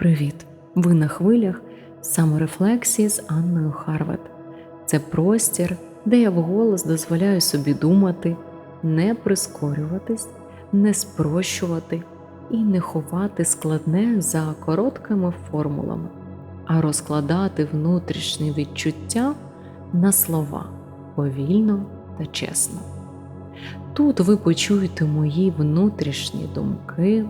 Привіт! Ви на хвилях саморефлексії з Анною Харват. Це простір, де я вголос дозволяю собі думати, не прискорюватись, не спрощувати і не ховати складне за короткими формулами, а розкладати внутрішні відчуття на слова повільно та чесно. Тут ви почуєте мої внутрішні думки,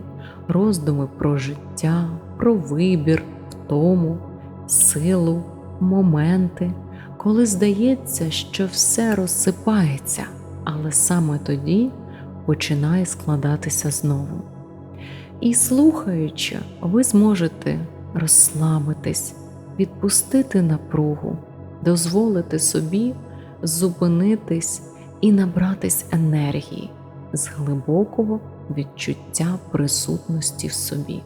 роздуми про життя, про вибір, втому, силу, моменти, коли здається, що все розсипається, але саме тоді починає складатися знову. І слухаючи, ви зможете розслабитись, відпустити напругу, дозволити собі зупинитись і набратись енергії з глибокого відчуття присутності в собі.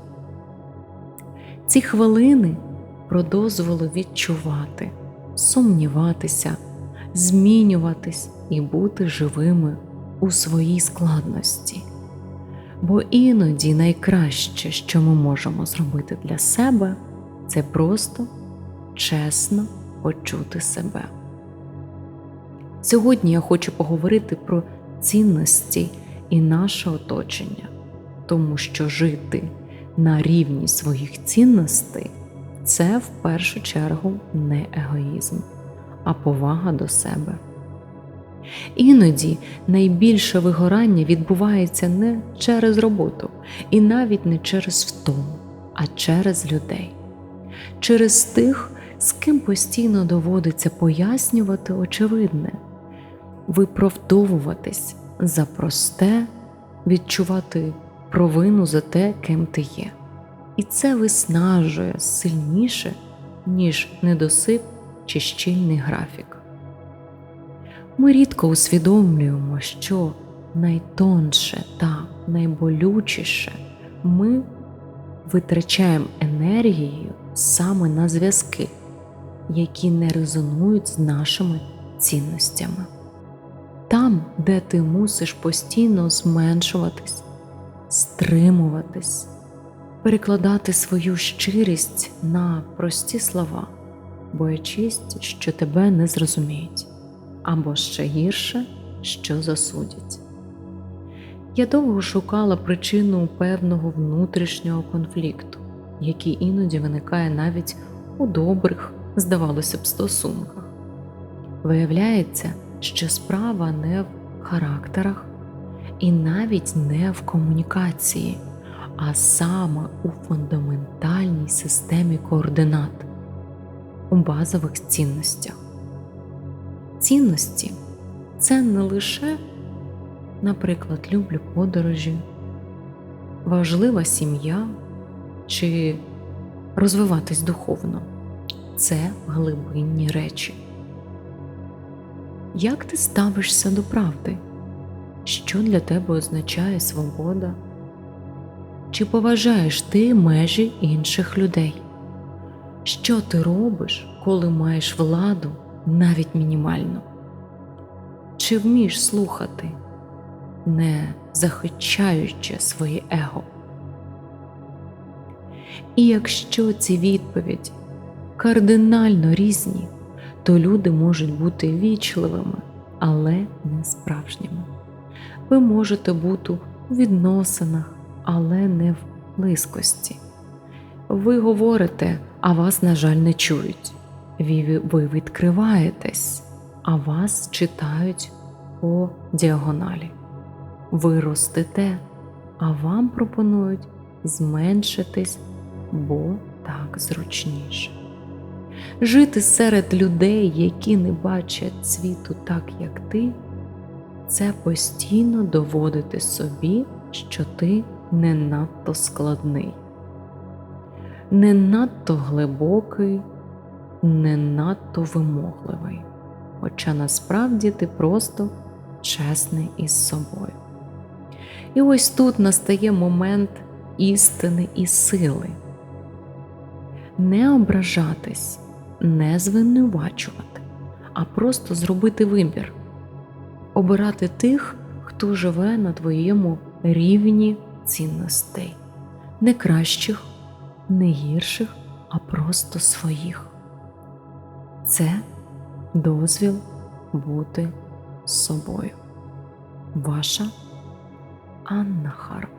Ці хвилини про дозволу відчувати, сумніватися, змінюватись і бути живими у своїй складності. Бо іноді найкраще, що ми можемо зробити для себе, це просто чесно почути себе. Сьогодні я хочу поговорити про цінності і наше оточення, тому що жити на рівні своїх цінностей це в першу чергу не егоїзм, а повага до себе. Іноді найбільше вигорання відбувається не через роботу і навіть не через втому, а через людей, через тих, з ким постійно доводиться пояснювати очевидне, виправдовуватись за просте, відчувати провину за те, ким ти є. І це виснажує сильніше, ніж недосип чи щільний графік. Ми рідко усвідомлюємо, що найтонше та найболючіше ми витрачаємо енергію саме на зв'язки, які не резонують з нашими цінностями. Там, де ти мусиш постійно зменшуватись, стримуватись, перекладати свою щирість на прості слова, боячись, що тебе не зрозуміють або ще гірше, що засудять. Я довго шукала причину певного внутрішнього конфлікту, який іноді виникає навіть у добрих, здавалося б, стосунках. Виявляється, що справа не в характерах і навіть не в комунікації, а саме у фундаментальній системі координат, у базових цінностях. Цінності це не лише, наприклад, люблю подорожі, важлива сім'я чи розвиватись духовно. Це глибинні речі. Як ти ставишся до правди? Що для тебе означає свобода? Чи поважаєш ти межі інших людей? Що ти робиш, коли маєш владу навіть мінімальну? Чи вмієш слухати, не захищаючи своє его? І якщо ці відповіді кардинально різні, то люди можуть бути вічливими, але не справжніми. Ви можете бути у відносинах, але не в близькості. Ви говорите, а вас, на жаль, не чують. Ви відкриваєтесь, а вас читають по діагоналі. Ви ростете, а вам пропонують зменшитись, бо так зручніше. Жити серед людей, які не бачать світу так, як ти, це постійно доводити собі, що ти не надто складний, не надто глибокий, не надто вимогливий, хоча насправді ти просто чесний із собою. І ось тут настає момент істини і сили. Не ображатись, не звинувачувати, а просто зробити вибір, обирати тих, хто живе на твоєму рівні цінностей, не кращих, не гірших, а просто своїх. Це дозвіл бути собою. Ваша Анна Харп.